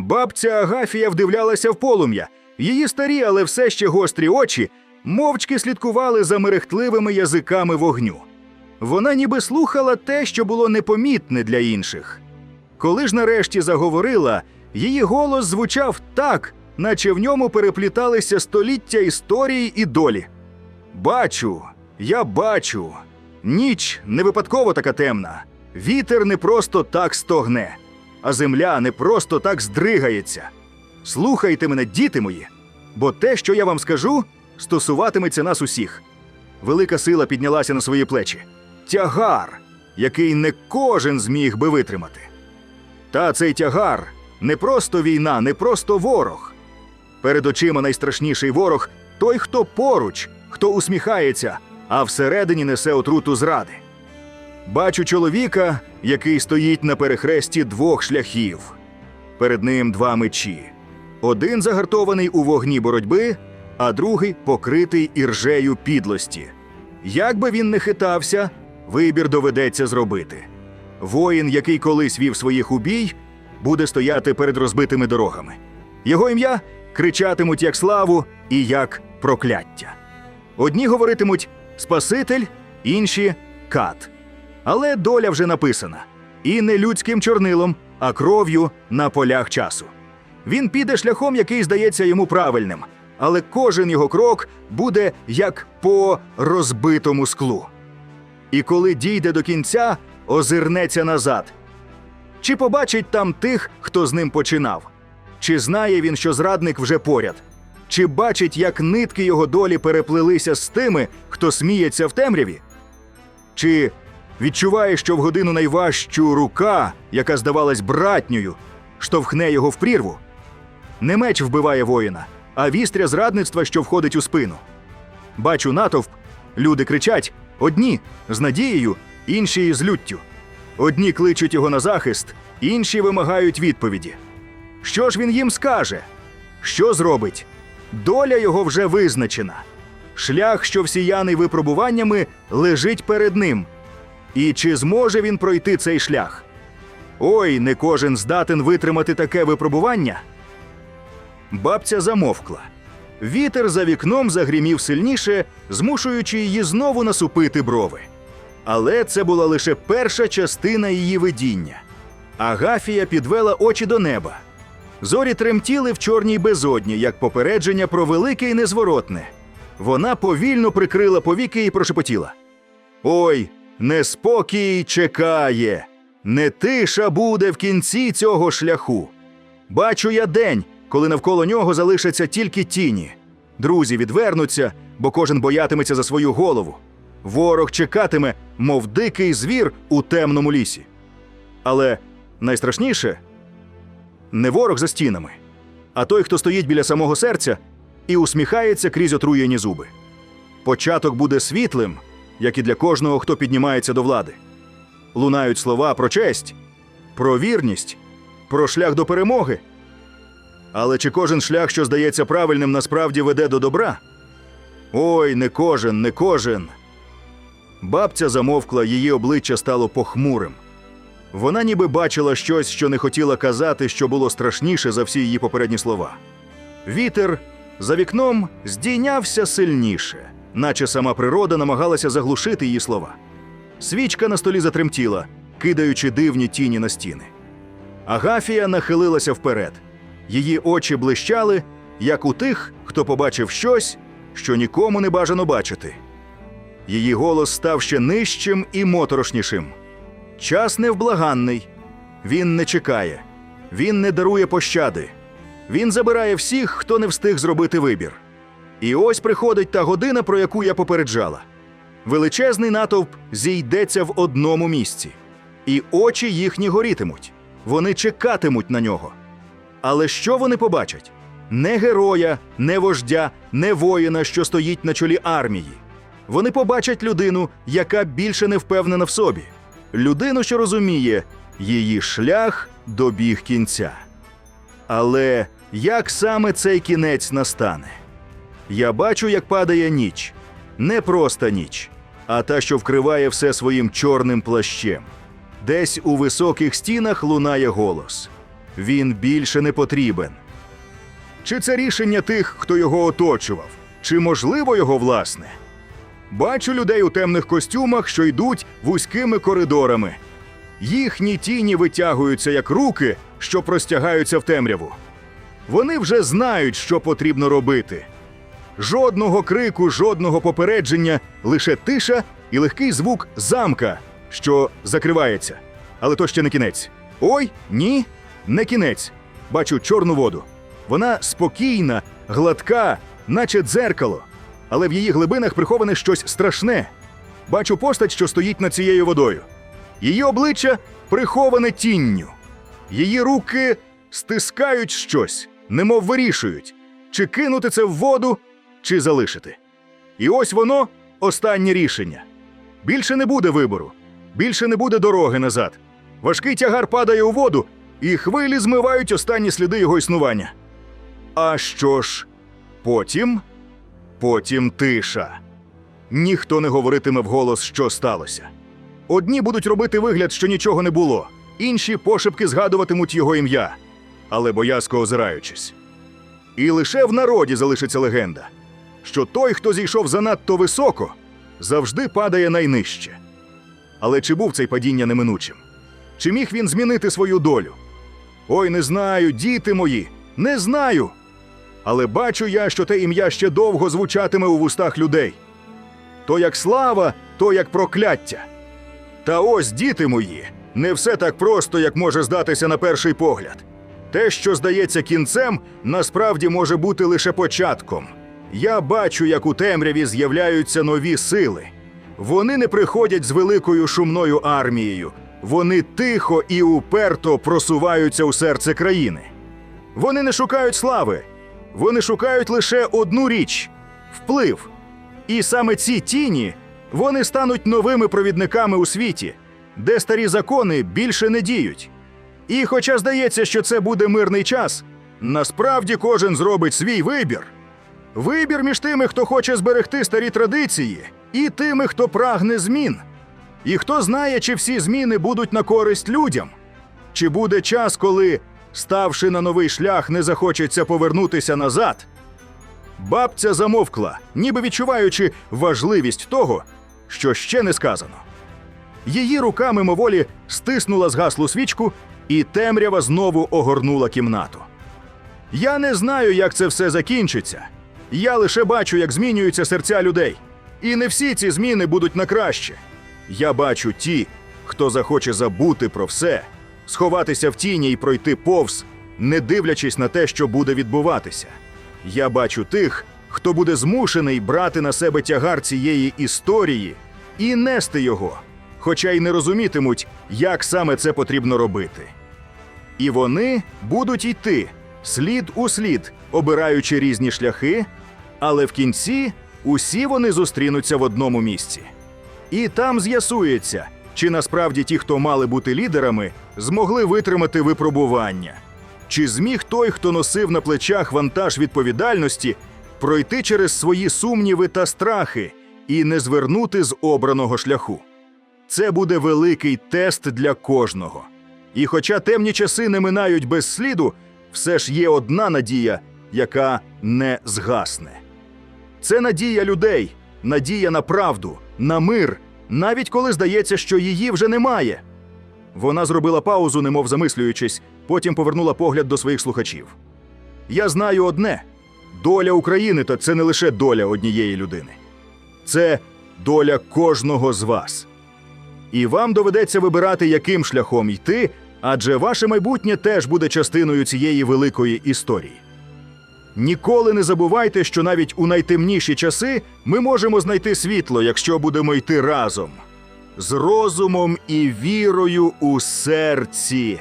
Бабця Агафія вдивлялася в полум'я. Її старі, але все ще гострі очі мовчки слідкували за мерехтливими язиками вогню. Вона ніби слухала те, що було непомітне для інших. Коли ж нарешті заговорила, її голос звучав так, наче в ньому перепліталися століття історії і долі. Бачу, я бачу. Ніч не випадково така темна. Вітер не просто так стогне, а земля не просто так здригається. Слухайте мене, діти мої, бо те, що я вам скажу, стосуватиметься нас усіх. Велика сила піднялася на свої плечі. Тягар, який не кожен зміг би витримати. Та цей тягар не просто війна, не просто ворог. Перед очима найстрашніший ворог той, хто поруч, хто усміхається, а всередині несе отруту зради. Бачу чоловіка, який стоїть на перехресті двох шляхів. Перед ним два мечі. Один загартований у вогні боротьби, а другий покритий іржею підлості. Як би він не хитався, вибір доведеться зробити. Воїн, який колись вів своїх у бій, буде стояти перед розбитими дорогами. Його ім'я кричатимуть як славу і як прокляття. Одні говоритимуть Спаситель, інші кат. Але доля вже написана і не людським чорнилом, а кров'ю на полях часу. Він піде шляхом, який здається йому правильним, але кожен його крок буде як по розбитому склу. І коли дійде до кінця, озирнеться назад. Чи побачить там тих, хто з ним починав? Чи знає він, що зрадник вже поряд? Чи бачить, як нитки його долі переплелися з тими, хто сміється в темряві? Чи відчуває, що в годину найважчу рука, яка здавалась братньою, штовхне його в прірву? Не меч вбиває воїна, а вістря зрадництва, що входить у спину. Бачу натовп, люди кричать одні з надією, інші з люттю. Одні кличуть його на захист, інші вимагають відповіді. Що ж він їм скаже? Що зробить? Доля його вже визначена. Шлях, що всіяний випробуваннями, лежить перед ним. І чи зможе він пройти цей шлях? Ой, не кожен здатен витримати таке випробування. Бабця замовкла. Вітер за вікном загрімів сильніше, змушуючи її знову насупити брови. Але це була лише перша частина її видіння. Агафія підвела очі до неба. Зорі тремтіли в чорній безодні, як попередження про велике і незворотне. Вона повільно прикрила повіки і прошепотіла: Ой, неспокій чекає, не тиша буде в кінці цього шляху. Бачу я день, коли навколо нього залишаться тільки тіні. Друзі відвернуться, бо кожен боятиметься за свою голову. Ворог чекатиме, мов дикий звір у темному лісі. Але найстрашніше не ворог за стінами, а той, хто стоїть біля самого серця і усміхається крізь отруєні зуби. Початок буде світлим, як і для кожного, хто піднімається до влади. Лунають слова про честь, про вірність, про шлях до перемоги. Але чи кожен шлях, що здається правильним, насправді веде до добра? Ой, не кожен, не кожен. Бабця замовкла, її обличчя стало похмурим. Вона ніби бачила щось, що не хотіла казати, що було страшніше за всі її попередні слова. Вітер за вікном здійнявся сильніше, наче сама природа намагалася заглушити її слова. Свічка на столі затремтіла, кидаючи дивні тіні на стіни. Агафія нахилилася вперед. Її очі блищали, як у тих, хто побачив щось, що нікому не бажано бачити. Її голос став ще нижчим і моторошнішим. Час невблаганний. Він не чекає, він не дарує пощади. Він забирає всіх, хто не встиг зробити вибір. І ось приходить та година, про яку я попереджала. Величезний натовп зійдеться в одному місці, і очі їхні горітимуть. Вони чекатимуть на нього. Але що вони побачать? Не героя, не вождя, не воїна, що стоїть на чолі армії. Вони побачать людину, яка більше не впевнена в собі, людину, що розуміє, її шлях добіг кінця. Але як саме цей кінець настане? Я бачу, як падає ніч, не просто ніч, а та, що вкриває все своїм чорним плащем. Десь у високих стінах лунає голос. Він більше не потрібен. Чи це рішення тих, хто його оточував, чи можливо його власне? Бачу людей у темних костюмах, що йдуть вузькими коридорами. Їхні тіні витягуються як руки, що простягаються в темряву. Вони вже знають, що потрібно робити. Жодного крику, жодного попередження, лише тиша і легкий звук замка, що закривається. Але то ще не кінець. Ой, ні, не кінець. Бачу чорну воду. Вона спокійна, гладка, наче дзеркало. Але в її глибинах приховане щось страшне. Бачу постать, що стоїть над цією водою. Її обличчя приховане тінню. Її руки стискають щось, немов вирішують, чи кинути це в воду, чи залишити. І ось воно останнє рішення. Більше не буде вибору, більше не буде дороги назад. Важкий тягар падає у воду, і хвилі змивають останні сліди його існування. А що ж, потім? Потім тиша. Ніхто не говоритиме вголос, що сталося. Одні будуть робити вигляд, що нічого не було, інші пошепки згадуватимуть його ім'я, але боязко озираючись. І лише в народі залишиться легенда, що той, хто зійшов занадто високо, завжди падає найнижче. Але чи був цей падіння неминучим? Чи міг він змінити свою долю? Ой, не знаю, діти мої, не знаю. Але бачу я, що те ім'я ще довго звучатиме у вустах людей. То як слава, то як прокляття. Та ось, діти мої, не все так просто, як може здатися на перший погляд. Те, що здається кінцем, насправді може бути лише початком. Я бачу, як у темряві з'являються нові сили. Вони не приходять з великою шумною армією, вони тихо і уперто просуваються у серце країни. Вони не шукають слави, вони шукають лише одну річ вплив. І саме ці тіні вони стануть новими провідниками у світі, де старі закони більше не діють. І хоча здається, що це буде мирний час, насправді кожен зробить свій вибір. Вибір між тими, хто хоче зберегти старі традиції, і тими, хто прагне змін. І хто знає, чи всі зміни будуть на користь людям, чи буде час, коли, ставши на новий шлях, не захочеться повернутися назад. Бабця замовкла, ніби відчуваючи важливість того, що ще не сказано. Її рука мимоволі стиснула згаслу свічку, і темрява знову огорнула кімнату. Я не знаю, як це все закінчиться. Я лише бачу, як змінюються серця людей. І не всі ці зміни будуть на краще. Я бачу ті, хто захоче забути про все, сховатися в тіні і пройти повз, не дивлячись на те, що буде відбуватися. Я бачу тих, хто буде змушений брати на себе тягар цієї історії і нести його, хоча й не розумітимуть, як саме це потрібно робити. І вони будуть йти слід у слід, обираючи різні шляхи, але в кінці усі вони зустрінуться в одному місці. І там з'ясується, чи насправді ті, хто мали бути лідерами, змогли витримати випробування. Чи зміг той, хто носив на плечах вантаж відповідальності, пройти через свої сумніви та страхи і не звернути з обраного шляху? Це буде великий тест для кожного. І хоча темні часи не минають без сліду, все ж є одна надія, яка не згасне. Це надія людей, надія на правду, на мир, навіть коли здається, що її вже немає. Вона зробила паузу, немов замислюючись, потім повернула погляд до своїх слухачів. Я знаю одне: доля України то це не лише доля однієї людини, це доля кожного з вас. І вам доведеться вибирати, яким шляхом йти, адже ваше майбутнє теж буде частиною цієї великої історії. Ніколи не забувайте, що навіть у найтемніші часи ми можемо знайти світло, якщо будемо йти разом з розумом і вірою у серці.